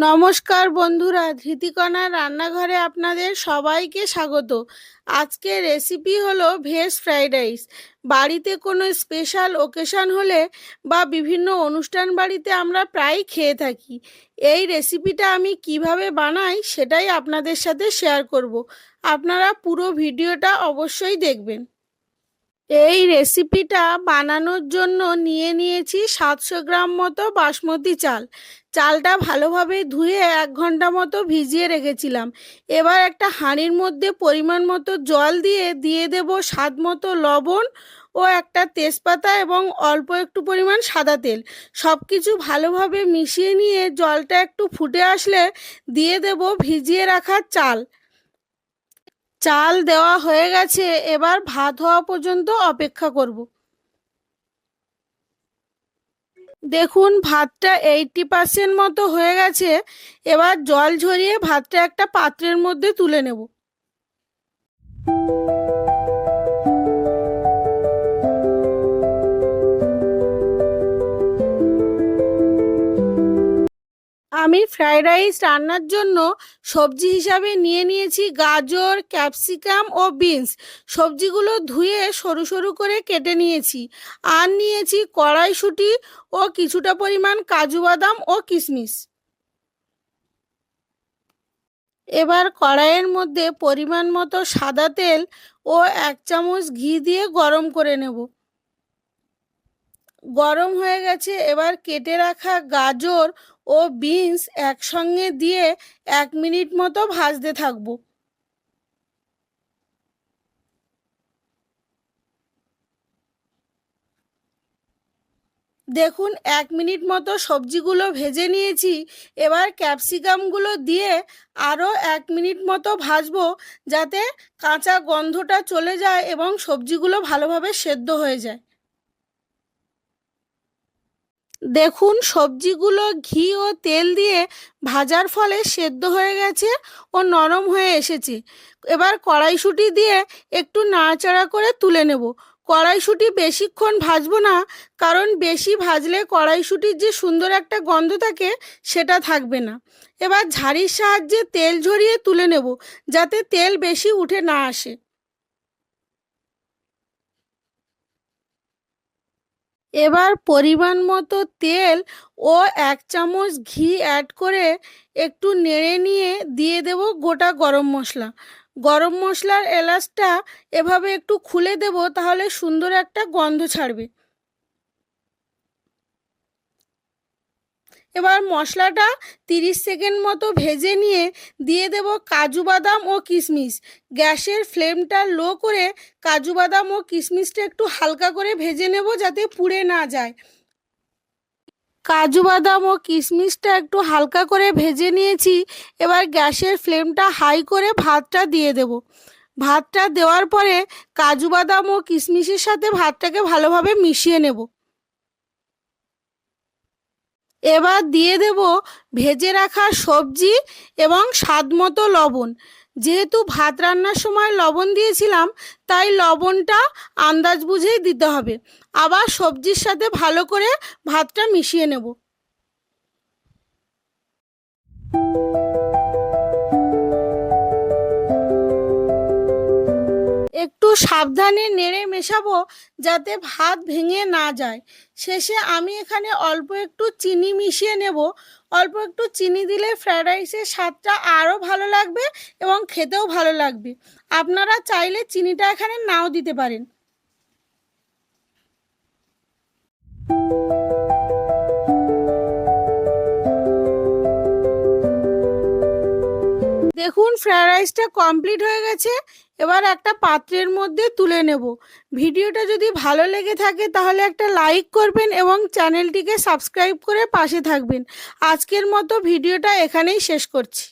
নমস্কার বন্ধুরা, ধৃতিকণা রান্নাঘরে আপনাদের সবাইকে স্বাগত। আজকে রেসিপি হলো ভেজ ফ্রাইড রাইস বাড়িতে কোনো স্পেশাল ওকেশন হলে বা বিভিন্ন অনুষ্ঠান বাড়িতে আমরা প্রায়ই খেয়ে থাকি। এই রেসিপিটা আমি কীভাবে বানাই সেটাই আপনাদের সাথে শেয়ার করব। আপনারা পুরো ভিডিওটা অবশ্যই দেখবেন। এই রেসিপিটা বানানোর জন্য নিয়ে নিয়েছি সাতশো গ্রাম মতো বাসমতি চাল। চালটা ভালোভাবে ধুয়ে এক ঘণ্টা মতো ভিজিয়ে রেখেছিলাম। এবার একটা হাঁড়ির মধ্যে পরিমাণ মতো জল দিয়ে দিয়ে দেব স্বাদ মতো লবণ ও একটা তেজপাতা এবং অল্প একটু পরিমাণ সাদা তেল। সব কিছু ভালোভাবে মিশিয়ে নিয়ে জলটা একটু ফুটে আসলে দিয়ে দেব ভিজিয়ে রাখা চাল। চাল দেওয়া হয়ে গেছে, এবার ভাত হওয়া পর্যন্ত অপেক্ষা করব। দেখুন, ভাতটা এইটটি পার্সেন্ট মতো হয়ে গেছে, এবার জল ঝরিয়ে ভাতটা একটা পাত্রের মধ্যে তুলে নেব। আমি ফ্রাইড রাইস রান্নার জন্য সবজি হিসাবে নিয়ে নিয়েছি গাজর ক্যাপসিকাম ও বিনস সবজিগুলো ধুয়ে সরু সরু করে কেটে নিয়েছি। আর নিয়েছি কড়াইশুঁটি ও কিছুটা পরিমাণ কাজু বাদাম ও কিশমিশ। এবার কড়াইয়ের মধ্যে পরিমাণ মতো সাদা তেল ও এক চামচ ঘি দিয়ে গরম করে নেব। গরম হয়ে গেছে, এবার কেটে রাখা গাজর ও বিনস একসঙ্গে দিয়ে এক মিনিট মতো ভাজতে থাকব। দেখুন, এক মিনিট মতো সবজিগুলো ভেজে নিয়েছি, এবার ক্যাপসিকামগুলো দিয়ে আরও এক মিনিট মতো ভাজবো, যাতে কাঁচা গন্ধটা চলে যায় এবং সবজিগুলো ভালোভাবে সেদ্ধ হয়ে যায়। দেখুন, সবজিগুলো ঘি ও তেল দিয়ে ভাজার ফলে সেদ্ধ হয়ে গেছে ও নরম হয়ে এসেছে। এবার কড়াইশুঁটি দিয়ে একটু নাড়াচাড়া করে তুলে নেব। কড়াইশুঁটি বেশিক্ষণ ভাজবো না, কারণ বেশি ভাজলে কড়াইশুঁটির যে সুন্দর একটা গন্ধ থাকে সেটা থাকবে না। এবার ঝাড়ির সাহায্যে তেল ঝরিয়ে তুলে নেব, যাতে তেল বেশি উঠে না আসে। এবার পরিমাণ মতো তেল ও এক চামচ ঘি অ্যাড করে একটু নেড়ে নিয়ে দিয়ে দেব গোটা গরম মশলা। গরম মশলার এলাচটা এভাবে একটু খুলে দেব তাহলে সুন্দর একটা গন্ধ ছাড়বে। এবার মশলাটা তিরিশ সেকেন্ড মতো ভেজে নিয়ে দিয়ে দেব কাজু বাদাম ও কিশমিশ। গ্যাসের ফ্লেমটা লো করে কাজু বাদাম ও কিশমিশটা একটু হালকা করে ভেজে নেব যাতে পুড়ে না যায়। কাজু বাদাম ও কিশমিশটা একটু হালকা করে ভেজে নিয়েছি, এবার গ্যাসের ফ্লেমটা হাই করে ভাতটা দিয়ে দেব। ভাতটা দেওয়ার পরে কাজু বাদাম ও কিশমিশের সাথে ভাতটাকে ভালোভাবে মিশিয়ে নেব। এবার দিয়ে দেব ভেজে রাখা সবজি এবং স্বাদ মতো লবণ। যেহেতু ভাত রান্নার সময় লবণ দিয়েছিলাম, তাই লবণটা আন্দাজ বুঝেই দিতে হবে। আবার সবজির সাথে ভালো করে ভাতটা মিশিয়ে নেব। সাবধানে নেড়ে মেশাবো যাতে ভাত ভেঙে না যায়। শেষে আমি এখানে অল্প একটু চিনি মিশিয়ে নেব। অল্প একটু চিনি দিলে ফ্রায়েড রাইসের স্বাদটা আরও ভালো লাগবে এবং খেতেও ভালো লাগবে। আপনারা চাইলে চিনিটা এখানে নাও দিতে পারেন। দেখুন ফ্রায়েড রাইসটা কমপ্লিট হয়ে গেছে। এবার একটা পাত্রের মধ্যে তুলে নেব। ভিডিওটা যদি ভালো লেগে থাকে, তাহলে একটা লাইক করবেন এবং চ্যানেলটিকে সাবস্ক্রাইব করে পাশে থাকবেন। আজকের মতো ভিডিওটা এখানেই শেষ করছি।